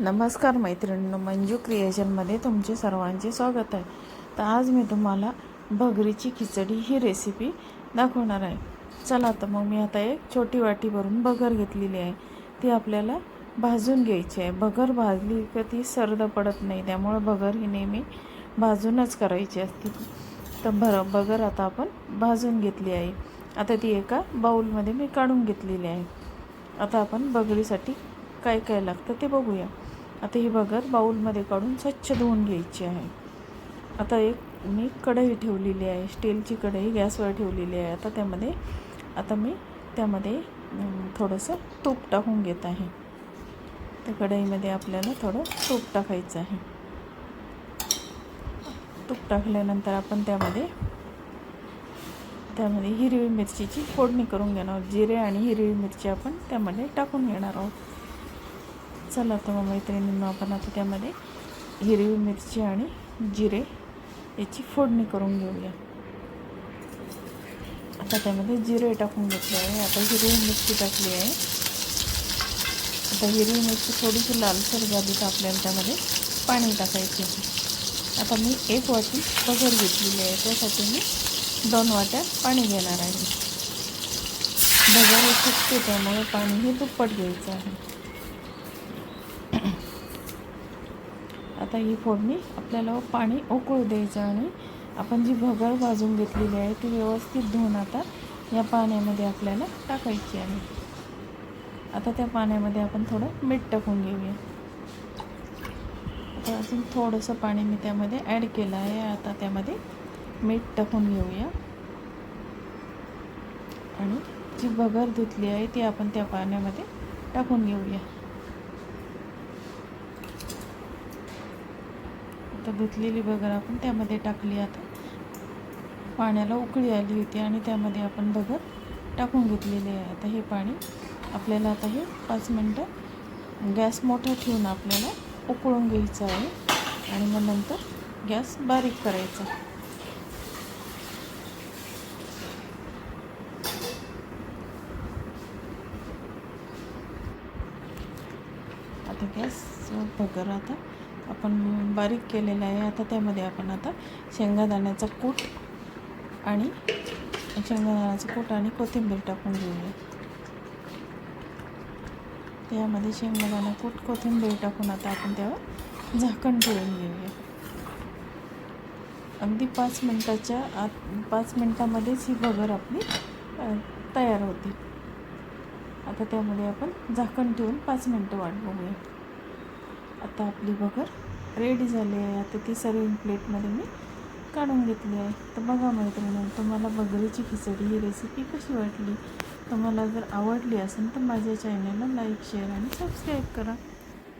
नमस्कार मैत्रिणींनो मंजू क्रिएशनमध्ये तुमचे सर्वांचे स्वागत आहे. तर आज मी तुम्हाला भगरीची खिचडी ही रेसिपी दाखवणार आहे. चला तर मग मी आता एक छोटी वाटी भरून बगर घेतलेली आहे. ती आपल्याला भाजून घ्यायची आहे. बगर भाजली का ती सर्द पडत नाही त्यामुळं बगर ही नेहमी भाजूनच करायची असते. तर भर बगर आता आपण भाजून घेतली आहे. आता ती एका बाऊलमध्ये मी काढून घेतलेली आहे. आता आपण भगरीसाठी काय काय लागतं ते बघूया. आता ही बगर बाऊलमध्ये काढून स्वच्छ धुवून घ्यायची आहे. आता एक मी कढई ठेवलेली आहे स्टीलची कढई गॅसवर ठेवलेली आहे. आता त्यामध्ये आता मी त्यामध्ये थोडंसं तूप टाकून घेत आहे. त्या कढईमध्ये आपल्याला थोडं तूप टाकायचं आहे. तूप टाकल्यानंतर आपण त्यामध्ये त्यामध्ये हिरवी मिरचीची फोडणी करून घेणार आहोत. जिरे आणि हिरवी मिरची आपण त्यामध्ये टाकून घेणार आहोत. चला तर मग मैत्रिणींना आपण आता त्यामध्ये हिरवी मिरची आणि जिरे याची फोडणी करून घेऊया. आता त्यामध्ये जिरे टाकून घेतले आहे. आता हिरवी मिरची टाकली आहे. आता हिरवी मिरची थोडीशी लालसर झाली तर आपल्याला त्यामध्ये पाणी टाकायचे आहे. आता मी एक वाटी पगर घेतलेली आहे. त्यासाठी मी दोन वाट्या पाणी घेणार आहे. बगर फुटते त्यामुळे पाणी हे दुप्पट घ्यायचं आहे. आता ही फोडणी आपल्याला पाणी उकळू द्यायचं आणि आपण जी भगर भाजून घेतलेली आहे ती व्यवस्थित धुवून आता या पाण्यामध्ये आपल्याला टाकायची आहे. आता त्या पाण्यामध्ये आपण थोडं मीठ टाकून घेऊया. आता अजून थोडंसं पाणी मी त्यामध्ये ॲड केलं आहे. आता त्यामध्ये मीठ टाकून घेऊया. आणि जी भगर धुतली आहे ती आपण त्या पाण्यामध्ये टाकून घेऊया. आता धुतलेली बगर आपण त्यामध्ये टाकली आता. पाण्याला उकळी आली होती आणि त्यामध्ये आपण बगर टाकून घेतलेली आहे. आता हे पाणी आपल्याला आता हे पाच मिनटं गॅस मोठा ठेवून आपल्याला उकळून घ्यायचं आहे आणि मग नंतर गॅस बारीक करायचा. आता गॅस बगर आता आपण बारीक केलेलं आहे. आता त्यामध्ये आपण आता शेंगादाण्याचा कूट आणि शेंगादाण्याचा कूट आणि कोथिंबीर टाकून घेऊया. त्यामध्ये शेंगादाणा कूट कोथिंबीर टाकून आता आपण त्यावर झाकण ठेवून घेऊया. अगदी पाच मिनटाच्या आत पाच मिनटामध्येच ही बगर आपली तयार होते. आता त्यामध्ये आपण झाकण ठेवून पाच मिनटं वाट बघूया. आता आपली बगर रेडी झाली आहे. आता ती सर्विंग प्लेटमध्ये मी काढून घेतली आहे. तर बघा मैत्रिणी तुम्हाला बगरीची खिचडी ही रेसिपी कशी वाटली? तुम्हाला जर आवडली असेल तर माझ्या चॅनलला लाईक शेअर आणि सबस्क्राईब करा.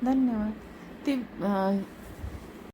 धन्यवाद. ती